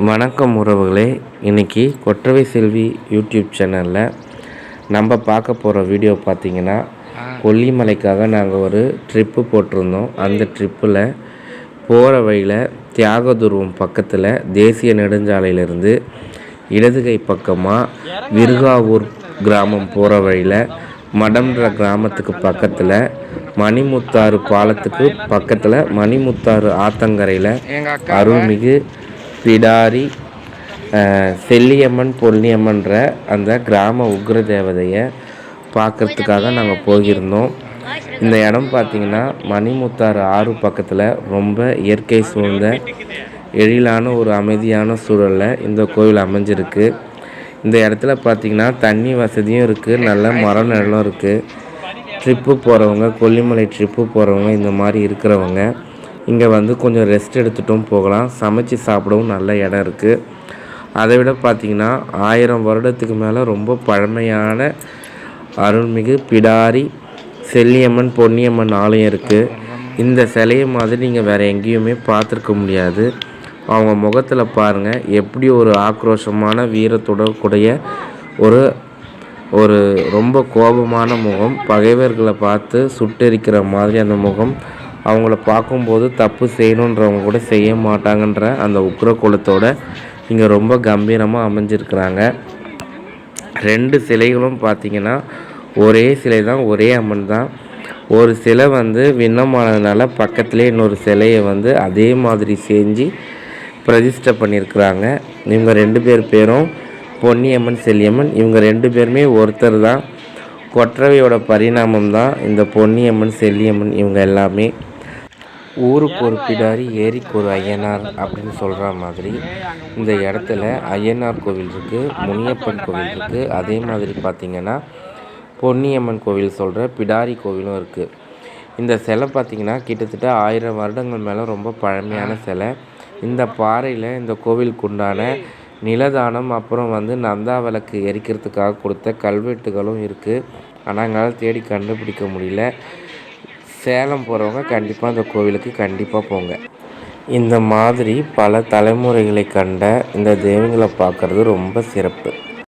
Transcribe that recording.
வணக்கம் உறவுகளே. இன்றைக்கி கொற்றவை செல்வி யூடியூப் சேனலில் நம்ம பார்க்க போகிற வீடியோ பார்த்தீங்கன்னா கொல்லிமலைக்காக நாங்கள் ஒரு ட்ரிப்பு போட்டிருந்தோம். அந்த ட்ரிப்பில் போகிற வழியில் தியாகதுருவம் பக்கத்தில் தேசிய நெடுஞ்சாலையிலேருந்து இடதுகை பக்கமாக விருகாவூர் கிராமம் போகிற வழியில் மடம்ன்ற கிராமத்துக்கு பக்கத்தில் மணிமுத்தாறு பாலத்துக்கு பக்கத்தில் மணிமுத்தாறு ஆத்தங்கரையில் அருள்மிகு பிடாரி செல்லியம்மன் பொன்னியம்மன்ற அந்த கிராம உக்ர தேவதையை பார்க்குறதுக்காக நாங்கள் போயிருந்தோம். இந்த இடம் பார்த்திங்கன்னா மணிமுத்தாறு ஆறு பக்கத்தில் ரொம்ப இயற்கை சூழ்ந்த எழிலான ஒரு அமைதியான சூழலில் இந்த கோவில் அமைஞ்சிருக்கு. இந்த இடத்துல பார்த்திங்கன்னா தண்ணி வசதியும் இருக்குது நல்ல மர நிலம் இருக்குது ட்ரிப்பு போகிறவங்க கொல்லிமலை ட்ரிப்பு போகிறவங்க இந்த மாதிரி இருக்கிறவங்க இங்கே வந்து கொஞ்சம் ரெஸ்ட் எடுத்துட்டும் போகலாம். சமைச்சு சாப்பிடவும் நல்ல இடம் இருக்குது அதை விட பார்த்திங்கன்னா ஆயிரம் வருடத்துக்கு மேலே ரொம்ப பழமையான அருள்மிகு பிடாரி செல்லியம்மன் பொன்னியம்மன் ஆலயம் இருக்குது இந்த சிலையை மாதிரி நீங்கள் வேறு எங்கேயுமே பார்த்துருக்க முடியாது. அவங்க முகத்தில் பாருங்கள் எப்படி ஒரு ஆக்ரோஷமான வீரத்தோட கூடிய ஒரு ஒரு ரொம்ப கோபமான முகம் பகைவர்களை பார்த்து சுட்டெரிக்கிற மாதிரி அந்த முகம். அவங்கள பார்க்கும்போது தப்பு செய்யணுன்றவங்க கூட செய்ய மாட்டாங்கன்ற அந்த உக்ர குலத்தோட இங்கே ரொம்ப கம்பீரமாக அமைஞ்சிருக்கிறாங்க. ரெண்டு சிலைகளும் பார்த்தீங்கன்னா ஒரே சிலை தான் ஒரே அம்மன் தான். ஒரு சிலை வந்து விண்ணமானதுனால பக்கத்துலேயே இன்னொரு சிலையை வந்து அதே மாதிரி செஞ்சு பிரதிஷ்டை பண்ணியிருக்கிறாங்க. இவங்க ரெண்டு பேர் பேரும் பொன்னியம்மன் செல்லியம்மன். இவங்க ரெண்டு பேருமே ஒருத்தர் தான். கொற்றவையோட பரிணாமம் தான் இந்த பொன்னியம்மன் செல்லியம்மன் இவங்க எல்லாமே. ஊருக்கு ஒரு பிடாரி ஏரிக்கு ஒரு ஐயனார் அப்படின்னு சொல்கிற மாதிரி. இந்த இடத்துல ஐயனார் கோவில் இருக்குது முனியப்பன் கோவில் இருக்குது அதே மாதிரி பார்த்திங்கன்னா பொன்னியம்மன் கோவில் சொல்கிற பிடாரி கோவிலும் இருக்குது இந்த சிலை பார்த்திங்கன்னா கிட்டத்தட்ட ஆயிரம் வருடங்கள் மேலே ரொம்ப பழமையான சிலை. இந்த பாறையில் இந்த கோவிலுக்கு உண்டான நிலதானம் அப்புறம் வந்து நந்தா விளக்கு எரிக்கிறதுக்காக கொடுத்த கல்வெட்டுகளும் இருக்குது ஆனால் எங்களால் தேடி கண்டுபிடிக்க முடியல. சேலம் போகிறவங்க கண்டிப்பாக அந்த கோவிலுக்கு கண்டிப்பாக போங்க. இந்த மாதிரி பல தலைமுறைகளை கண்ட இந்த தெய்வங்களை பார்க்குறது ரொம்ப சிறப்பு.